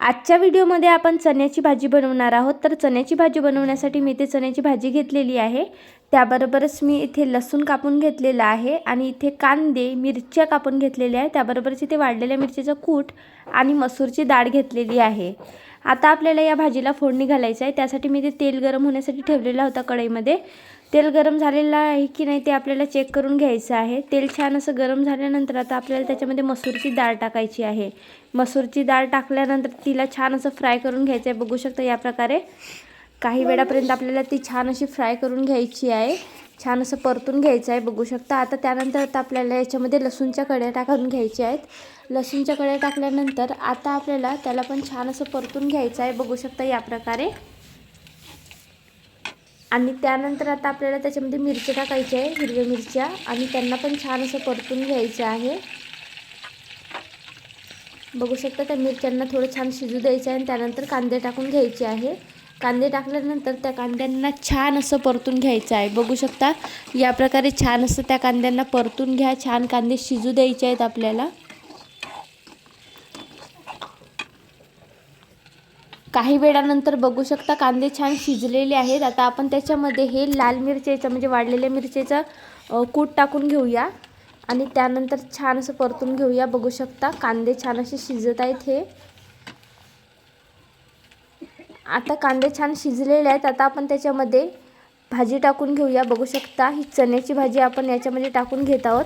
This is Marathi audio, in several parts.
आजच्या व्हिडिओमध्ये आपण चण्याची भाजी बनवणार आहोत. तर चण्याची भाजी बनवण्यासाठी मी इथे चण्याची भाजी घेतलेली आहे. त्याबरोबरच मी इथे लसूण कापून घेतलेला आहे आणि इथे कांदे मिरच्या कापून घेतलेल्या आहे. त्याबरोबरच इथे वाढलेल्या मिरचीचं कूट आणि मसूरची डाळ घेतलेली आहे. आता आपल्याला या भाजीला फोडणी घालायचं आहे. त्यासाठी मी ते तेल गरम होण्यासाठी ठेवलेला होता कढईमध्ये. तेल गरम झालेलं आहे की नाही ते आपल्याला चेक करून घ्यायचं आहे. तेल छान असं गरम झाल्यानंतर आता आपल्याला त्याच्यामध्ये मसूरची डाळ टाकायची आहे. मसूरची डाळ टाकल्यानंतर तिला छान असं फ्राय करून घ्यायचं आहे. बघू शकता या प्रकारे. काही वेळापर्यंत आपल्याला ती छान अशी फ्राय करून घ्यायची आहे. छान असं परतून घ्यायचं आहे. बघू शकता. आता त्यानंतर आता आपल्याला याच्यामध्ये लसूणच्या कड्या टाकून घ्यायच्या आहेत. लसूणच्या कड्या टाकल्यानंतर आता आपल्याला त्याला पण छान असं परतून घ्यायचं आहे. बघू शकता या प्रकारे. आणि त्यानंतर आता आपल्याला त्याच्यामध्ये मिरच्या टाकायच्या आहे हिरव्या मिरच्या. आणि त्यांना पण छान असं परतून घ्यायचं आहे. बघू शकता त्या मिरच्यांना थोडं छान शिजू द्यायचं आहे आणि त्यानंतर कांदे टाकून घ्यायचे आहे. कांदे टाकल्यानंतर त्या कांद्यांना छान असं परतून घ्यायचं आहे. बघू शकता या प्रकारे छान असं त्या कांद्यांना परतून घ्या छान कांदे शिजू द्यायचे आहेत आपल्याला. काही वेळानंतर बघू शकता कांदे छान शिजलेले आहेत. आता आपण त्याच्यामध्ये हे लाल मिरचीचं म्हणजे वाढलेल्या मिरचीचं कूट टाकून घेऊया. आणि त्यानंतर छान असं परतून घेऊया. बघू शकता कांदे छान असे शिजत आहेत हे. आता कांदे छान शिजलेले आहेत. आता आपण त्याच्यामध्ये भाजी टाकून घेऊया. बघू शकता ही चण्याची भाजी आपण याच्यामध्ये टाकून घेत आहोत.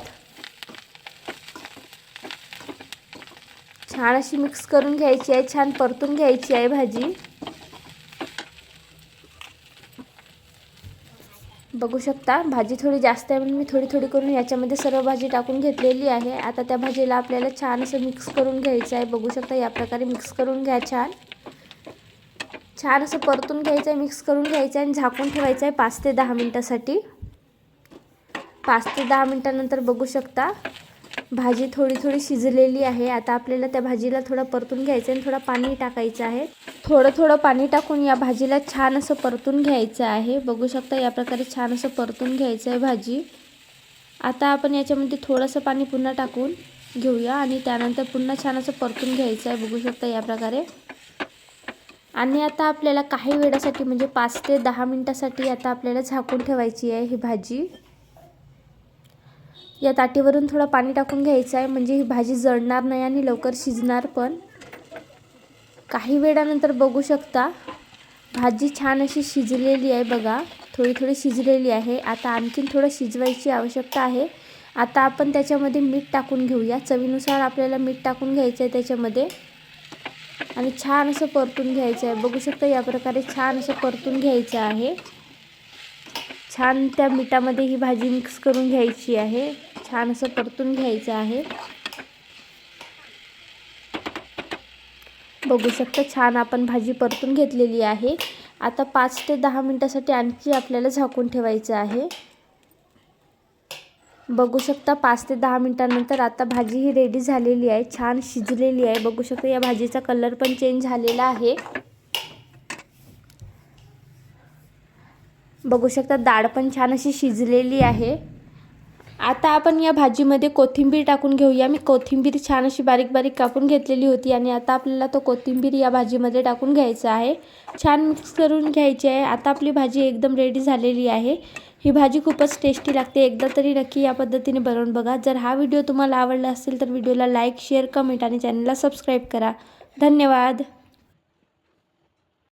छान अशी मिक्स करून घ्यायची आहे छान परतून घ्यायची आहे भाजी. बघू शकता भाजी थोडी जास्त आहे म्हणून मी थोडी थोडी करून याच्यामध्ये सर्व भाजी टाकून घेतलेली आहे. आता त्या भाजीला आपल्याला छान असं मिक्स करून घ्यायचं आहे. बघू शकता या प्रकारे मिक्स करून घ्या छान. छान असं परतून घ्यायचं आहे मिक्स करून घ्यायचं आहे आणि झाकून ठेवायचं आहे पाच ते दहा मिनटासाठी. पाच ते दहा मिनटानंतर बघू शकता. भाजी थोडी थोडी शिजलेली आहे. आता आपल्याला त्या भाजीला थोडं परतून घ्यायचं आहे आणि थोडं पाणी टाकायचं आहे. थोडं थोडं पाणी टाकून या भाजीला छान असं परतून घ्यायचं आहे. बघू शकता या प्रकारे छान असं परतून घ्यायचं आहे भाजी. आता आपण याच्यामध्ये थोडंसं पाणी पुन्हा टाकून घेऊया आणि त्यानंतर पुन्हा छान असं परतून घ्यायचं आहे. बघू शकता या प्रकारे. आणि आता आपल्याला काही वेळासाठी म्हणजे पाच ते दहा मिनटासाठी आता आपल्याला झाकून ठेवायची आहे ही भाजी. या ताटीवरून थोडं पाणी टाकून घ्यायचं आहे. म्हणजे ही भाजी जळणार नाही आणि लवकर शिजणार पण. काही वेळानंतर बघू शकता भाजी छान अशी शिजलेली आहे बघा. थोडी थोडी शिजलेली आहे. आता आणखीन थोडं शिजवायची आवश्यकता आहे. आता आपण त्याच्यामध्ये मीठ टाकून घेऊया. चवीनुसार आपल्याला मीठ टाकून घ्यायचं आहे त्याच्यामध्ये. आणि छान असं परतून घ्यायचं आहे. बघू शकता या प्रकारे छान असं परतून घ्यायचं आहे. छान त्या मिठामध्ये ही भाजी मिक्स करून घ्यायची आहे. छान असं परतून घ्यायचं आहे. बघू शकता छान आपण भाजी परतून घेतलेली आहे. आता पाच ते दहा मिनटासाठी आणखी आपल्याला झाकून ठेवायचं आहे. बघू शकता पाच ते दहा मिनटानंतर आता भाजी ही रेडी झालेली आहे. छान शिजलेली आहे. बघू शकता या भाजीचा कलर पण चेंज झालेला आहे. बघू शकता डाळ पण छान अशी शिजलेली आहे. आता आपण या भाजीमध्ये कोथिंबीर टाकून घेऊया. मी कोथिंबीर छान अशी बारीक बारीक कापून घेतलेली होती आणि आता आपल्याला तो कोथिंबीर या भाजीमध्ये टाकून घ्यायचा आहे. छान मिक्स करून घ्यायची आहे. आता आपली भाजी एकदम रेडी झालेली आहे. ही भाजी खूपच टेस्टी लागते. एकदा तरी नक्की या पद्धतीने बनवून बघा. जर हा व्हिडिओ तुम्हाला आवडला असेल तर व्हिडिओला लाईक शेअर कमेंट आणि चॅनलला सबस्क्राईब करा. धन्यवाद.